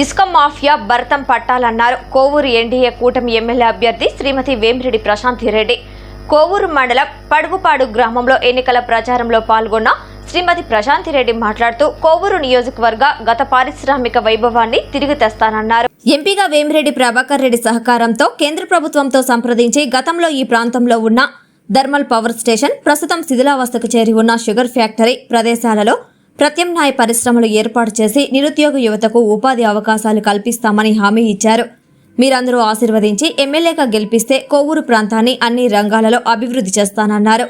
ఇసుక మాఫియా భరతం పట్టాలన్నారు. కోవూరు ఎన్డీఏ కూటమి ఎమ్మెల్యే అభ్యర్థి శ్రీమతి వేమిరెడ్డి ప్రశాంతి రెడ్డి. కోవూరు మండలం పడుగుపాడు గ్రామంలో ఎన్నికల ప్రచారంలో పాల్గొన్న శ్రీమతి ప్రశాంతి రెడ్డి మాట్లాడుతూ కోవూరు నియోజకవర్గ గత పారిశ్రామిక వైభవాన్ని తిరిగి తెస్తానన్నారు. ఎంపీగా వేమిరెడ్డి ప్రభాకర్ రెడ్డి సహకారంతో కేంద్ర ప్రభుత్వంతో సంప్రదించి గతంలో ఈ ప్రాంతంలో ఉన్న థర్మల్ పవర్ స్టేషన్ ప్రస్తుతం శిథిలావస్థకు చేరి ఉన్న షుగర్ ఫ్యాక్టరీ ప్రదేశాలలో ప్రత్యామ్నాయ పరిశ్రమలు ఏర్పాటు చేసి నిరుద్యోగ యువతకు ఉపాధి అవకాశాలు కల్పిస్తామని హామీ ఇచ్చారు. మీరందరూ ఆశీర్వదించి ఎమ్మెల్యేగా గెలిపిస్తే కోవూరు ప్రాంతాన్ని అన్ని రంగాలలో అభివృద్ధి చేస్తానన్నారు.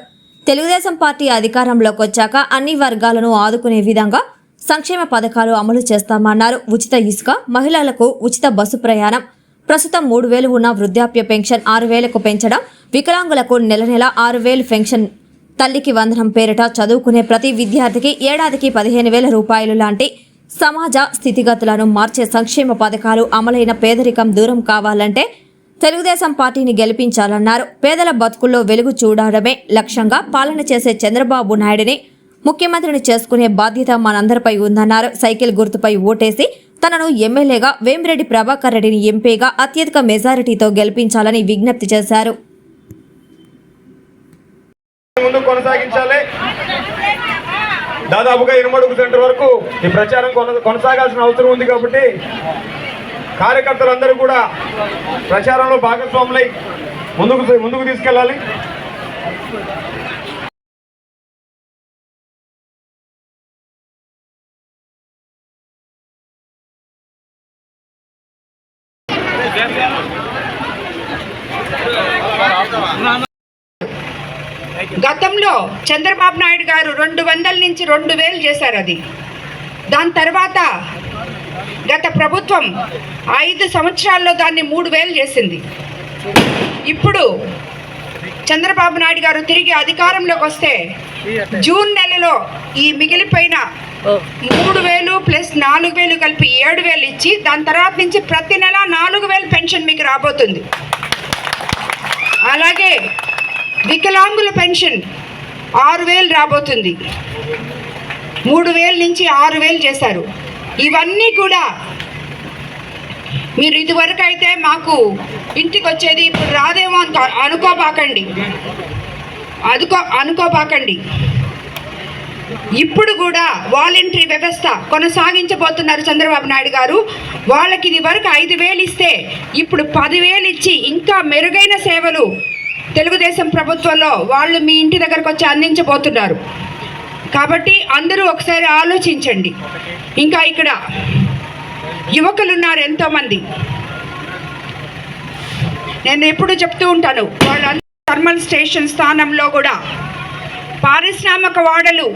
తెలుగుదేశం పార్టీ అధికారంలోకి వచ్చాక అన్ని వర్గాలను ఆదుకునే విధంగా సంక్షేమ పథకాలు అమలు చేస్తామన్నారు. ఉచిత ఇసుక మహిళలకు ఉచిత బస్సు ప్రయాణం ప్రస్తుతం మూడు వేలు ఉన్న వృద్ధాప్య పెన్షన్ ఆరు వేలకు పెంచడం వికలాంగులకు నెల నెల ఆరు వేలు పెన్షన్ తల్లికి వందనం పేరిట చదువుకునే ప్రతి విద్యార్థికి ఏడాదికి పదిహేను వేల రూపాయలు లాంటి సమాజ స్థితిగతులను మార్చే సంక్షేమ పథకాలు అమలైన పేదరికం దూరం కావాలంటే తెలుగుదేశం పార్టీని గెలిపించాలన్నారు. పేదల బతుకుల్లో వెలుగు చూడడమే లక్ష్యంగా పాలన చేసే చంద్రబాబు నాయుడిని ముఖ్యమంత్రిని చేసుకునే బాధ్యత మనందరిపై ఉందన్నారు. సైకిల్ గుర్తుపై ఓటేసి తనను ఎమ్మెల్యేగా వేమిరెడ్డి ప్రభాకర్ రెడ్డిని ఎంపీగా అత్యధిక మెజారిటీతో గెలిపించాలని విజ్ఞప్తి చేశారు ముందు కొనసాగించాలి. దాదాపుగా ఇనుమడుగు సెంటర్ వరకు ఈ ప్రచారం కొన- కొనసాగాల్సిన అవసరం ఉంది కాబట్టి కార్యకర్తలందరూ కూడా ప్రచారంలో భాగస్వాములై ముందుకు ముందుకు తీసుకెళ్ళాలి. గతంలో చంద్రబాబు నాయుడు గారు రెండు వందల నుంచి రెండు వేలు చేశారు అది. దాని తర్వాత గత ప్రభుత్వం ఐదు సంవత్సరాల్లో దాన్ని మూడు వేలు చేసింది. ఇప్పుడు చంద్రబాబు నాయుడు గారు తిరిగి అధికారంలోకి వస్తే జూన్ నెలలో ఈ మిగిలిపోయిన మూడు వేలు ప్లస్ నాలుగు వేలు కలిపి ఏడు వేలు ఇచ్చి దాని తర్వాత నుంచి ప్రతి నెల నాలుగు వేలు పెన్షన్ మీకు రాబోతుంది. అలాగే వికలాంగుల పెన్షన్ ఆరు వేలు రాబోతుంది. మూడు వేల నుంచి ఆరు వేలు చేశారు. ఇవన్నీ కూడా మీరు ఇదివరకు అయితే మాకు ఇంటికి వచ్చేది ఇప్పుడు రాదేమో అనుకో అనుకోబాకండి. అదుకో అనుకోబాకండి. ఇప్పుడు కూడా వాలంటరీ వ్యవస్థ కొనసాగించబోతున్నారు చంద్రబాబు నాయుడు గారు. వాళ్ళకి ఇది వరకు ఐదు వేలు ఇస్తే ఇప్పుడు పదివేలు ఇచ్చి ఇంకా మెరుగైన సేవలు తెలుగుదేశం ప్రభుత్వంలో వాళ్ళు మీ ఇంటి దగ్గరకు వచ్చి అందించబోతున్నారు. కాబట్టి అందరూ ఒకసారి ఆలోచించండి. ఇంకా ఇక్కడ యువకులు ఉన్నారు ఎంతోమంది. నేను ఎప్పుడు చెప్తూ ఉంటాను వాళ్ళందరూ థర్మల్ స్టేషన్ స్థానంలో కూడా పారిశ్రామిక వాడలు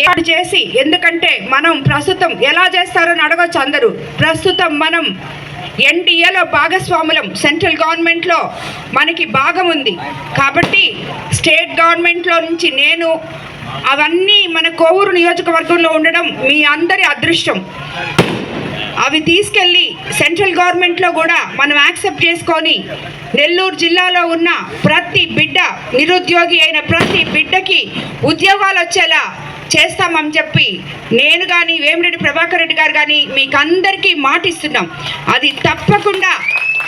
ఏర్పాటు చేసి ఎందుకంటే మనం ప్రస్తుతం ఎలా చేస్తారని అడగచ్చు అందరూ. ప్రస్తుతం మనం ఎన్డీఏలో భాగస్వాములం సెంట్రల్ గవర్నమెంట్లో మనకి భాగం ఉంది. కాబట్టి స్టేట్ గవర్నమెంట్లో నుంచి నేను అవన్నీ మన కోవూరు నియోజకవర్గంలో ఉండడం మీ అందరి అదృష్టం. అవి తీసుకెళ్ళి సెంట్రల్ గవర్నమెంట్లో కూడా మనం యాక్సెప్ట్ చేసుకొని నెల్లూరు జిల్లాలో ఉన్న ప్రతి బిడ్డ నిరుద్యోగి అయిన ప్రతి బిడ్డకి ఉద్యోగాలు వచ్చేలా చేస్తామని చెప్పి నేను కానీ వేమిరెడ్డి ప్రభాకర్ రెడ్డి గారు కానీ మీకు అందరికీ మాటిస్తున్నాం. అది తప్పకుండా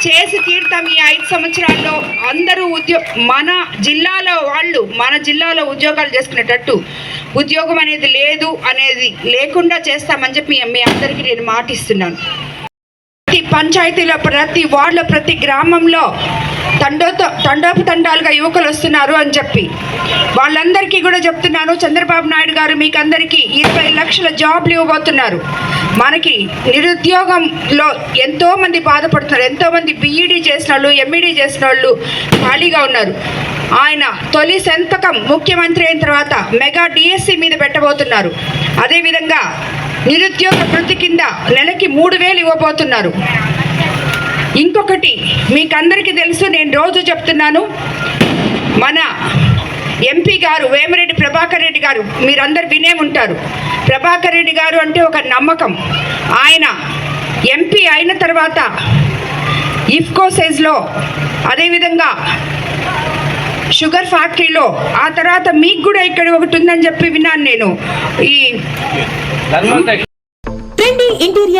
చేసి తీర్థం ఈ ఐదు సంవత్సరాల్లో. అందరూ ఉద్యో మన జిల్లాలో వాళ్ళు మన జిల్లాలో ఉద్యోగాలు చేసుకునేటట్టు ఉద్యోగం అనేది లేదు అనేది లేకుండా చేస్తామని చెప్పి మీ అందరికీ నేను మాటిస్తున్నాను. ప్రతి పంచాయతీలో ప్రతి వార్డులో ప్రతి గ్రామంలో తండోతో తండోపు తండాలుగా యువకులు వస్తున్నారు అని చెప్పి. వాళ్ళందరికీ కూడా చెప్తున్నాను చంద్రబాబు నాయుడు గారు మీకు అందరికీ ఇరవై లక్షల జాబ్లు ఇవ్వబోతున్నారు. మనకి నిరుద్యోగంలో ఎంతోమంది బాధపడుతున్నారు ఎంతోమంది బీఈడీ చేసిన వాళ్ళు ఎంఈడీ చేసిన వాళ్ళు ఖాళీగా ఉన్నారు. ఆయన తొలి సంతకం ముఖ్యమంత్రి అయిన తర్వాత మెగా డిఎస్సి మీద పెట్టబోతున్నారు. అదేవిధంగా నిరుద్యోగ వృత్తి కింద నెలకి మూడు వేలు ఇవ్వబోతున్నారు. ఇంకొకటి మీకందరికీ తెలుసు నేను రోజు చెప్తున్నాను. మన ఎంపీ గారు వేమిరెడ్డి ప్రభాకర్ రెడ్డి గారు మీరందరు వినే ఉంటారు. ప్రభాకర్ రెడ్డి గారు అంటే ఒక నమ్మకం. ఆయన ఎంపీ అయిన తర్వాత ఇఫ్కో సైజ్లో అదేవిధంగా షుగర్ ఫ్యాక్టరీలో ఆ తర్వాత మీకు కూడా ఇక్కడ ఒకటి ఉందని చెప్పి విన్నాను నేను. ఈ